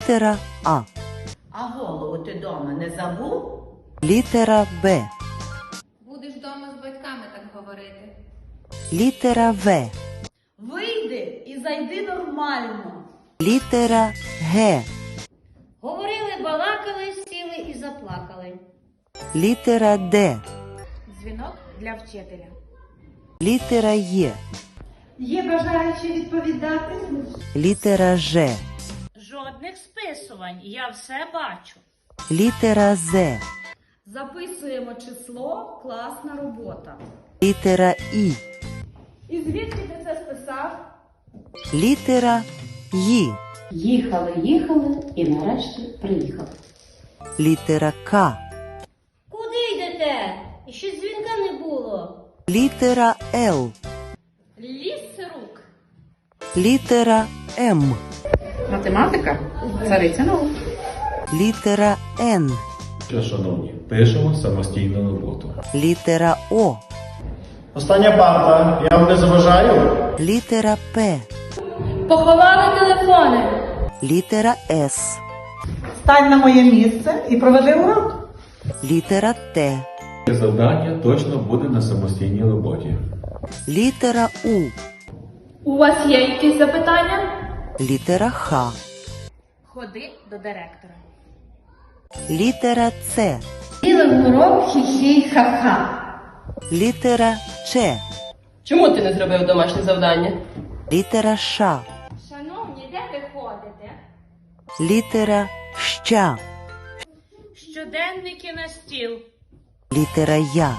Літера А. А голову ти дома не забув? Літера Б. Будеш вдома з батьками так говорити. Літера В. Вийди і зайди нормально. Літера Г. Говорили, балакали, сіли і заплакали. Літера Д. Дзвінок для вчителя. Літера Є. Є бажаючі відповідати? Літера Ж. Жодних списувань, я все бачу. Літера З. Записуємо число, класна робота. Літера І. І звідки ти це списав? Літера Й. Їхали, їхали і нарешті приїхали. Літера К. Куди йдете? І ще дзвінка не було. Літера Л. Ліс рук. Літера М. Математика цариця наук. Літера Н. Що, шановні, пишемо самостійну роботу. Літера О. Остання парта. Я вам не заважаю? Літера П. Поховали телефони. Літера С. Стань на моє місце і проведи урок. Літера Т. Завдання точно буде на самостійній роботі. Літера У. У вас є якісь запитання? Літера Х. Ходи до директора. Літера С. Сіли в хі-хі ха-ха. Літера Ч. Чому ти не зробив домашнє завдання? Літера Ш. Шановні, де ви ходите? Літера Щ. Щоденники на стіл. Літера Я.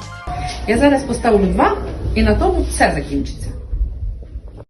Я зараз поставлю два, і на тому все закінчиться.